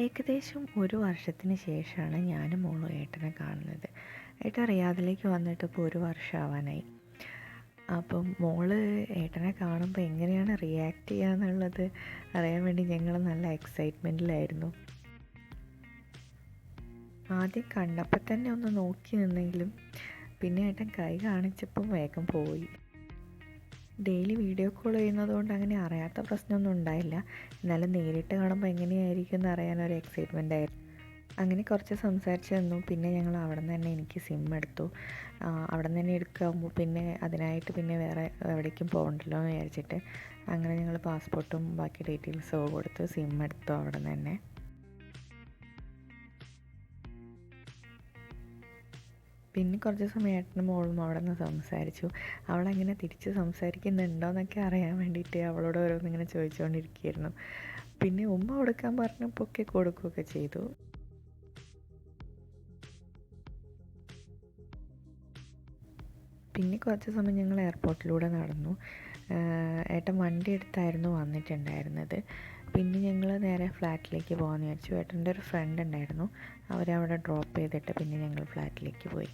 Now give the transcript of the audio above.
ഏകദേശം ഒരു വർഷത്തിന് ശേഷമാണ് ഞാനും മോളും ഏട്ടനെ കാണുന്നത്. ഏട്ടൻ റിയാദിലേക്ക് വന്നിട്ട് ഇപ്പോൾ ഒരു വർഷമാവാനായി. അപ്പം മോൾ ഏട്ടനെ കാണുമ്പോൾ എങ്ങനെയാണ് റിയാക്ട് ചെയ്യുക എന്നുള്ളത് അറിയാൻ വേണ്ടി ഞങ്ങൾ നല്ല എക്സൈറ്റ്മെന്റിലായിരുന്നു ആദ്യം കണ്ടപ്പോൾ തന്നെ ഒന്ന് നോക്കി നിന്നെങ്കിലും പിന്നെ ഏട്ടൻ കൈ കാണിച്ചപ്പം വേഗം പോയി. ഡെയിലി വീഡിയോ കോൾ ചെയ്യുന്നതുകൊണ്ട് അങ്ങനെ അറിയാത്ത പ്രശ്നമൊന്നും ഉണ്ടായില്ല. എന്നാലും നേരിട്ട് കാണുമ്പോൾ എങ്ങനെയായിരിക്കും എന്ന് അറിയാൻ ഒരു എക്സൈറ്റ്മെന്റ് ആയിരുന്നു. അങ്ങനെ കുറച്ച് സംസാരിച്ച് തന്നു പിന്നെ ഞങ്ങൾ അവിടെ നിന്ന് തന്നെ എനിക്ക് സിം എടുത്തു. അവിടെ നിന്ന് തന്നെ എടുക്കുമ്പോൾ പിന്നെ അതിനായിട്ട് പിന്നെ വേറെ എവിടേക്കും പോകണ്ടല്ലോ എന്ന് വിചാരിച്ചിട്ട് അങ്ങനെ ഞങ്ങൾ പാസ്പോർട്ടും ബാക്കി ഡീറ്റെയിൽസും കൊടുത്തു സിം എടുത്തു അവിടെ നിന്ന് തന്നെ. പിന്നെ കുറച്ച് സമയം ഏട്ടനും മോളും അവിടെ നിന്ന് സംസാരിച്ചു. അവളങ്ങനെ തിരിച്ച് സംസാരിക്കുന്നുണ്ടോ എന്നൊക്കെ അറിയാൻ വേണ്ടിയിട്ട് അവളോട് ഓരോന്നിങ്ങനെ ചോദിച്ചുകൊണ്ടിരിക്കുകയായിരുന്നു പിന്നെ ഉമ്മ കൊടുക്കാൻ പറഞ്ഞപ്പോൾ ഒക്കെ കൊടുക്കുകയൊക്കെ ചെയ്തു. പിന്നെ കുറച്ച് സമയം ഞങ്ങൾ എയർപോർട്ടിലൂടെ നടന്നു. ഏട്ടൻ വണ്ടി എടുത്തായിരുന്നു വന്നിട്ടുണ്ടായിരുന്നത്. പിന്നെ ഞങ്ങൾ നേരെ ഫ്ലാറ്റിലേക്ക് പോകാമെന്ന് വിചാരിച്ചു. ഏട്ടന്റെ ഒരു ഫ്രണ്ട് ഉണ്ടായിരുന്നു. അവരവിടെ ഡ്രോപ്പ് ചെയ്തിട്ട് പിന്നെ ഞങ്ങൾ ഫ്ലാറ്റിലേക്ക് പോയി.